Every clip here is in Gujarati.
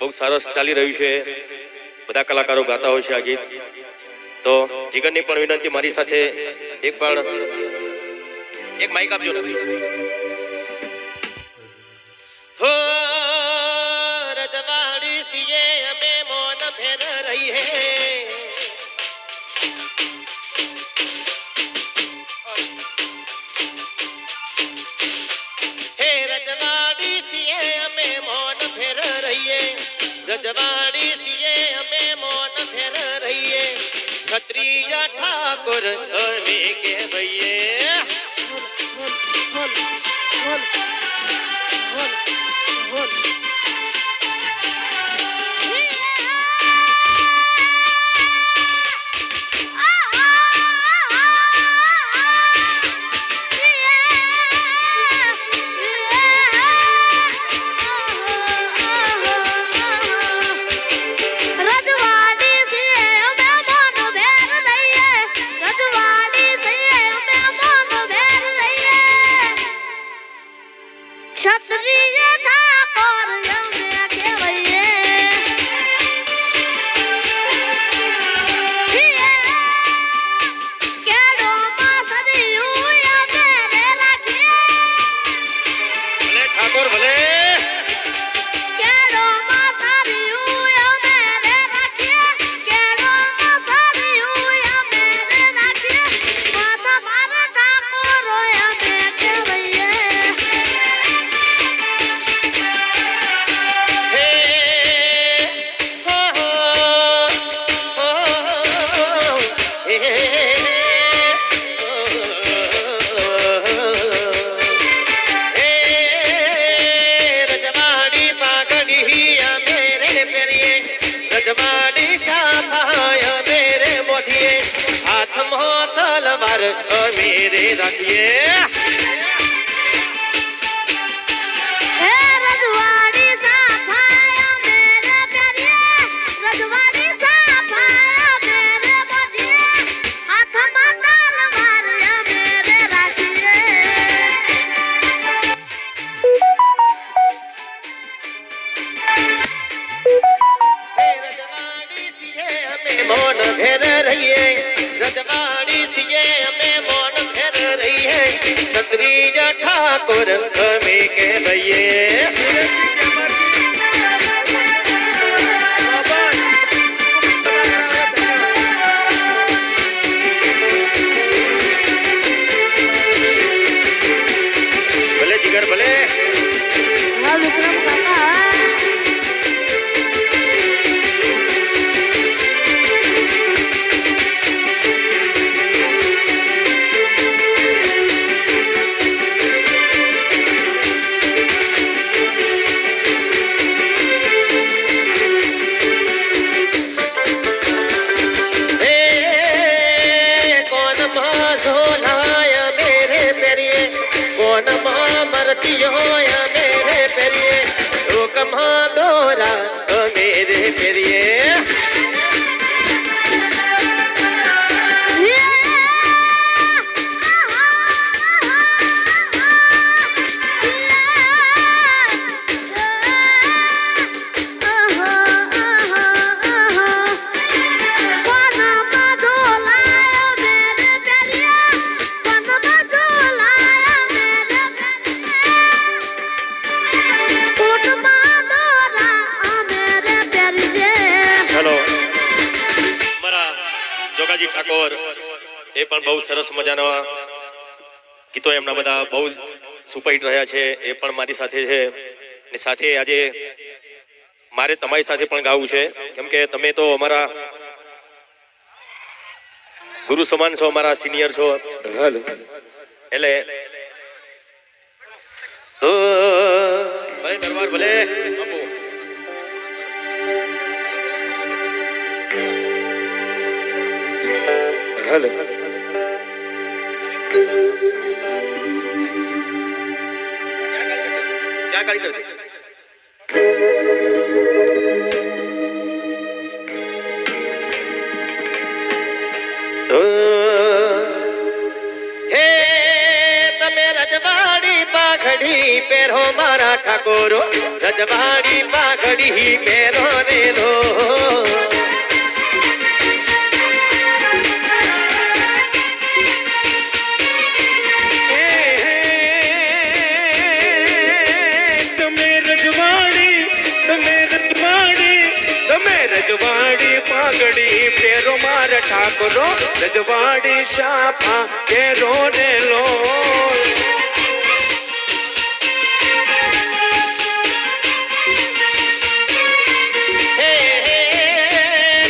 બહુ સરસ ચાલી રહ્યું છે. બધા કલાકારો ગાતા હોય છે આ ગીત. તો જીગરની પણ વિનંતી મારી સાથે એક પણ એક માઇક આપજો. રજવાડી સીએ, અમે મોન ફેર રહી હે ઠાકોર અમે કે ભઈએ તલવાર અમે રે રાખીએ. ક્ષત્રિય ઠાકોર અમે કહેવાઈએ જોગાજી ઠાકોર, એ પણ બહુ સરસ મજાના ગીતો એમના બધા બહુ સુપરહિટ રહ્યા છે. એ પણ મારી સાથે છે. ને સાથે આજે મારે તમારી સાથે પણ ગાવું છે. કેમ કે તમે તો અમારા ગુરુ સમાન છો, અમારા સિનિયર છો. એટલે દરબાર ભલે. ઢલ હે તમે રજવાડી પાઘડી પહેરો મારા ઠાકોરો. રજવાડી પાઘડી પહેરો રે માર ઠાકોરો રજવાડી શાફા પેરો ને લો હે હે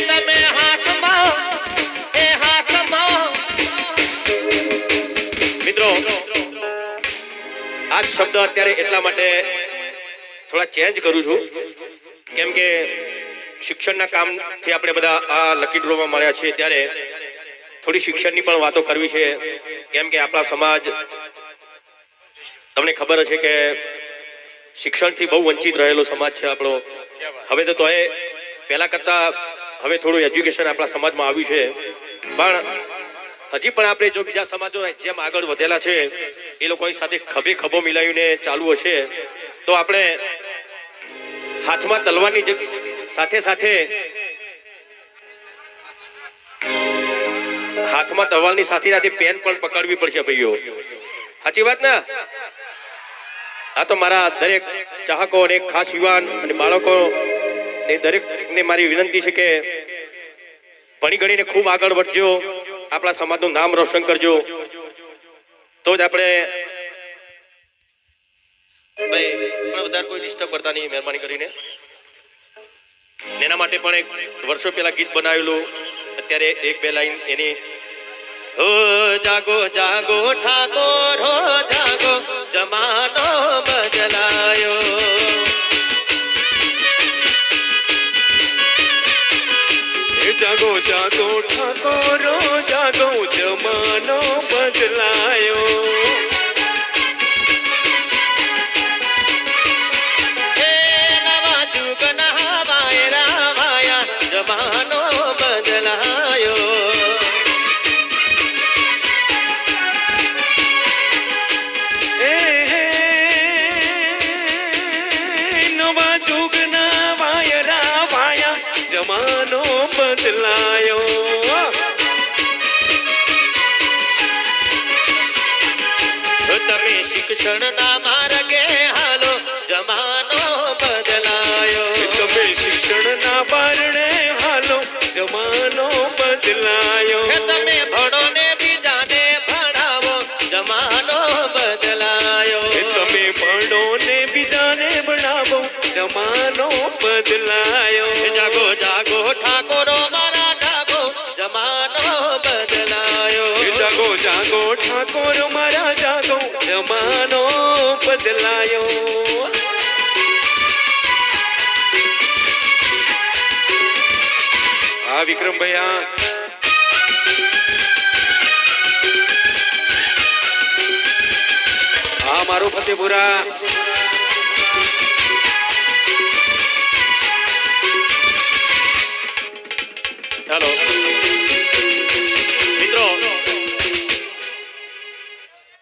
તમે હાથમાં હે હાથમાં મિત્રો આ શબ્દ અત્યારે એટલા માટે થોડા ચેન્જ કરું છું કેમ કે શિક્ષણના કામથી આપણે બધા આ લકી ડ્રોમાં મળ્યા છીએ. ત્યારે થોડી શિક્ષણની પણ વાતો કરવી છે. કેમ કે આપણા સમાજ, તમને ખબર હશે કે શિક્ષણથી બહુ વંચિત રહેલો સમાજ છે આપણો. હવે તો તોય પહેલા કરતા હવે થોડું એજ્યુકેશન આપણા સમાજમાં આવ્યું છે. પણ હજી પણ આપણે જો બીજા સમાજો જેમ આગળ વધેલા છે, એ લોકોની સાથે ખભે ખભો મિલાવીને ચાલુ હશે. તો આપણે હાથમાં તલવારની જગ- સાથે સાથે હાથમાં તવાલની સાથે સાથે પેન પણ પકડવી પડશે ભાઈઓ. સાચી વાત ને? આ તો મારા દરેક ચાહકો અને ખાસ યુવાન અને બાળકો ને દરેકને મારી વિનંતી છે કે ભણી ગણીને ખૂબ આગળ વધજો, આપણા સમાજનું નામ રોશન કરજો. તો જ આપણે ભાઈ વધારે કોઈ ડિસ્ટર્બ કરતા નહીં, મહેરબાની કરીને. એના માટે પણ એક વર્ષો પહેલા ગીત બનાવેલું. અત્યારે એક બે લાઈન એની, હો, જાગો જાગો, ઠાકોર, હો, જાગો, જમાનો બદલાયો. જાગો જાગો, ઠાકોરો જાગો, જમાનો બદલાયો. શિક્ષણના માર્ગે હાલો જમાનો બદલાયો. તમે શિક્ષણના બારણે હાલો જમાનો બદલાયો. તમે ભણો ને બીજાને ભણાવો જમાનો બદલાયો. તમે ભણો ને બીજાને ભણાવો જમાનો બદલાયો. जागो ठाकुर मारा जागो जमानो बदलायो। हा विक्रम भैया। हाँ मारो फतेहपुरा। हेलो। मित्रों